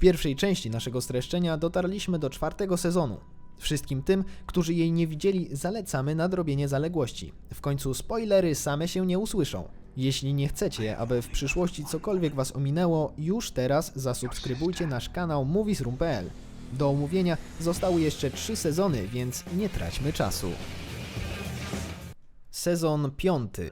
pierwszej części naszego streszczenia dotarliśmy do czwartego sezonu. Wszystkim tym, którzy jej nie widzieli, zalecamy nadrobienie zaległości. W końcu spoilery same się nie usłyszą. Jeśli nie chcecie, aby w przyszłości cokolwiek was ominęło, już teraz zasubskrybujcie nasz kanał moviesroom.pl. Do omówienia zostały jeszcze trzy sezony, więc nie traćmy czasu. Sezon piąty.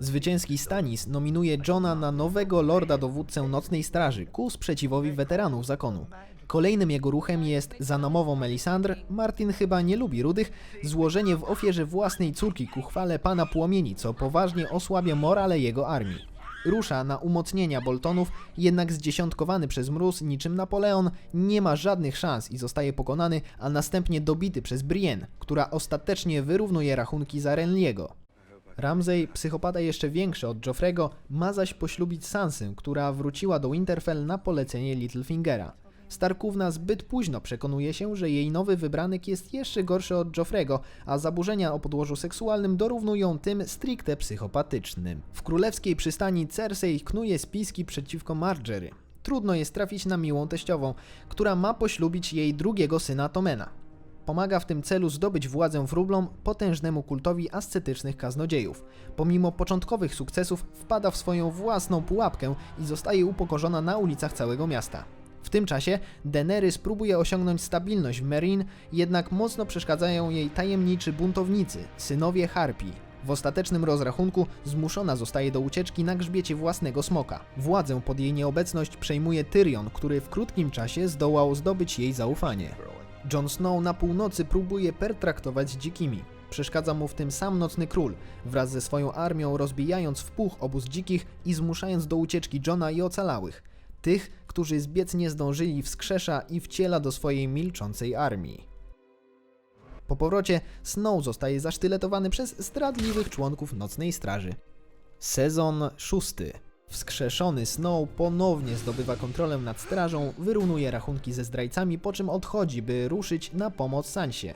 Zwycięski Stanis nominuje Johna na nowego lorda dowódcę Nocnej Straży ku sprzeciwowi weteranów zakonu. Kolejnym jego ruchem jest za namową Melisandre, Martin chyba nie lubi rudych, złożenie w ofierze własnej córki ku chwale pana płomieni, co poważnie osłabia morale jego armii. Rusza na umocnienia Boltonów, jednak zdziesiątkowany przez mróz niczym Napoleon nie ma żadnych szans i zostaje pokonany, a następnie dobity przez Brienne, która ostatecznie wyrównuje rachunki za Renliego. Ramsay, psychopata jeszcze większy od Joffrego, ma zaś poślubić Sansę, która wróciła do Winterfell na polecenie Littlefingera. Starkówna zbyt późno przekonuje się, że jej nowy wybranek jest jeszcze gorszy od Joffrego, a zaburzenia o podłożu seksualnym dorównują tym stricte psychopatycznym. W królewskiej przystani Cersei knuje spiski przeciwko Margery. Trudno jest trafić na miłą teściową, która ma poślubić jej drugiego syna Tomena. Pomaga w tym celu zdobyć władzę wróblom potężnemu kultowi ascetycznych kaznodziejów. Pomimo początkowych sukcesów wpada w swoją własną pułapkę i zostaje upokorzona na ulicach całego miasta. W tym czasie Daenerys próbuje osiągnąć stabilność w Meereen, jednak mocno przeszkadzają jej tajemniczy buntownicy, synowie Harpii. W ostatecznym rozrachunku zmuszona zostaje do ucieczki na grzbiecie własnego smoka. Władzę pod jej nieobecność przejmuje Tyrion, który w krótkim czasie zdołał zdobyć jej zaufanie. Jon Snow na północy próbuje pertraktować dzikimi. Przeszkadza mu w tym sam Nocny Król, wraz ze swoją armią rozbijając w puch obóz dzikich i zmuszając do ucieczki Johna i ocalałych. Tych, którzy zbiec nie zdążyli, wskrzesza i wciela do swojej milczącej armii. Po powrocie Snow zostaje zasztyletowany przez zdradliwych członków Nocnej Straży. Sezon szósty. Wskrzeszony Snow ponownie zdobywa kontrolę nad strażą, wyrównuje rachunki ze zdrajcami, po czym odchodzi, by ruszyć na pomoc Sansie.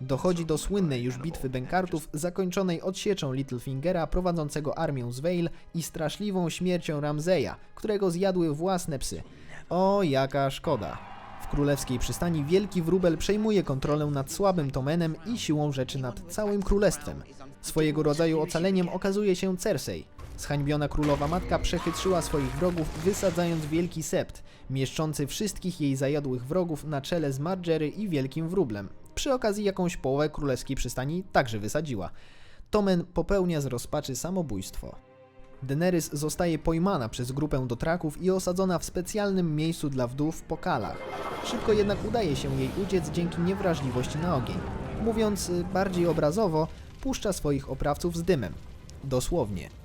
Dochodzi do słynnej już bitwy Benkartów, zakończonej odsieczą Littlefingera prowadzącego armię z Vale i straszliwą śmiercią Ramzeja, którego zjadły własne psy. O, jaka szkoda. W królewskiej przystani Wielki Wróbel przejmuje kontrolę nad słabym Tomenem i siłą rzeczy nad całym królestwem. Swojego rodzaju ocaleniem okazuje się Cersei. Zhańbiona królowa matka przechytrzyła swoich wrogów, wysadzając wielki sept, mieszczący wszystkich jej zajadłych wrogów na czele z Margery i Wielkim Wróblem. Przy okazji jakąś połowę królewskiej przystani także wysadziła. Tomen popełnia z rozpaczy samobójstwo. Daenerys zostaje pojmana przez grupę dotraków i osadzona w specjalnym miejscu dla wdów w Pokalach. Szybko jednak udaje się jej uciec dzięki niewrażliwości na ogień. Mówiąc y, bardziej obrazowo, puszcza swoich oprawców z dymem. Dosłownie.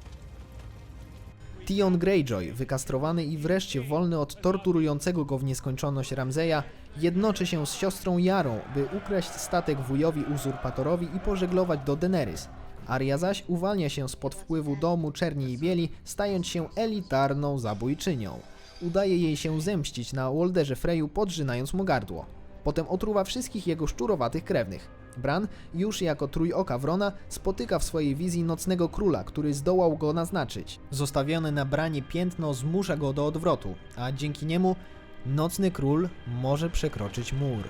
Tion Greyjoy, wykastrowany i wreszcie wolny od torturującego go w nieskończoność Ramzeja, jednoczy się z siostrą Jarą, by ukraść statek wujowi uzurpatorowi i pożeglować do Daenerys. Arya zaś uwalnia się spod wpływu domu czerni i bieli, stając się elitarną zabójczynią. Udaje jej się zemścić na Wolderze Freyu, podrzynając mu gardło. Potem otruwa wszystkich jego szczurowatych krewnych. Bran, już jako trójoka wrona, spotyka w swojej wizji nocnego króla, który zdołał go naznaczyć. Zostawione na branie piętno zmusza go do odwrotu, a dzięki niemu nocny król może przekroczyć mur.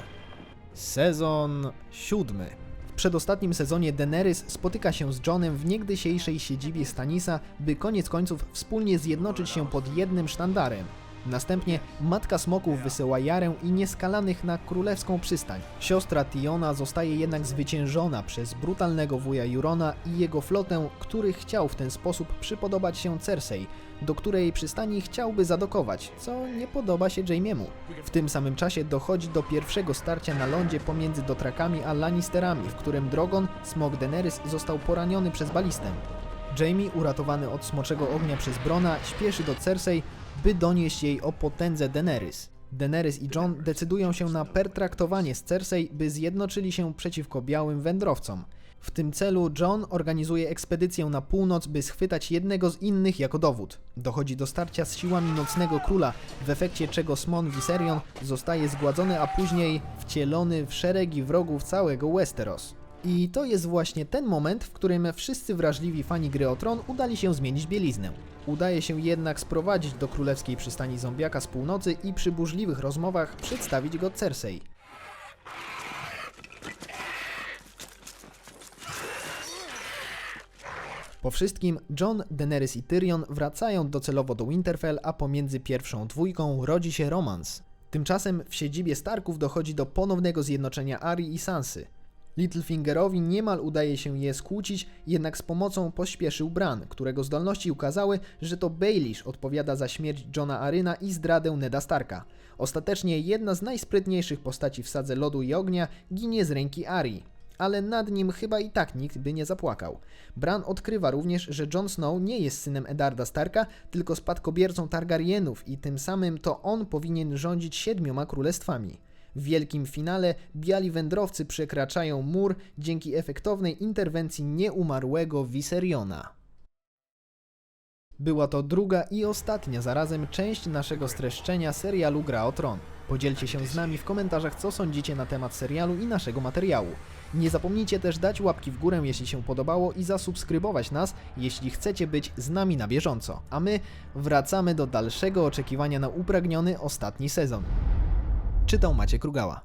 Sezon siódmy. W przedostatnim sezonie Daenerys spotyka się z Johnem w niegdysiejszej siedzibie Stanisa, by koniec końców wspólnie zjednoczyć się pod jednym sztandarem. Następnie Matka Smoków wysyła Jarę i Nieskalanych na królewską przystań. Siostra Tiona zostaje jednak zwyciężona przez brutalnego wuja Jurona i jego flotę, który chciał w ten sposób przypodobać się Cersei, do której przystani chciałby zadokować, co nie podoba się Jaimiemu. W tym samym czasie dochodzi do pierwszego starcia na lądzie pomiędzy Dotrakami a Lannisterami, w którym Drogon, smok Daenerys, został poraniony przez balistę. Jaime, uratowany od smoczego ognia przez Brona, śpieszy do Cersei, by donieść jej o potędze Daenerys. Daenerys i Jon decydują się na pertraktowanie z Cersei, by zjednoczyli się przeciwko białym wędrowcom. W tym celu Jon organizuje ekspedycję na północ, by schwytać jednego z innych jako dowód. Dochodzi do starcia z siłami Nocnego Króla, w efekcie czego Smon Viserion zostaje zgładzony, a później wcielony w szeregi wrogów całego Westeros. I to jest właśnie ten moment, w którym wszyscy wrażliwi fani gry o tron udali się zmienić bieliznę. Udaje się jednak sprowadzić do królewskiej przystani zombiaka z północy i przy burzliwych rozmowach przedstawić go Cersei. Po wszystkim John, Daenerys i Tyrion wracają docelowo do Winterfell, a pomiędzy pierwszą dwójką rodzi się romans. Tymczasem w siedzibie Starków dochodzi do ponownego zjednoczenia Arya i Sansy. Littlefingerowi niemal udaje się je skłócić, jednak z pomocą pośpieszył Bran, którego zdolności ukazały, że to Baelish odpowiada za śmierć Johna Aryna i zdradę Neda Starka. Ostatecznie jedna z najsprytniejszych postaci w sadze lodu i ognia ginie z ręki Arii ale nad nim chyba i tak nikt by nie zapłakał. Bran odkrywa również, że Jon Snow nie jest synem Edarda Starka, tylko spadkobiercą Targaryenów i tym samym to on powinien rządzić siedmioma królestwami. W wielkim finale biali wędrowcy przekraczają mur dzięki efektownej interwencji nieumarłego Viseriona. Była to druga i ostatnia zarazem część naszego streszczenia serialu Gra o Tron. Podzielcie się z nami w komentarzach, co sądzicie na temat serialu i naszego materiału. Nie zapomnijcie też dać łapki w górę, jeśli się podobało i zasubskrybować nas, jeśli chcecie być z nami na bieżąco. A my wracamy do dalszego oczekiwania na upragniony ostatni sezon. Czytał Maciek Rugała.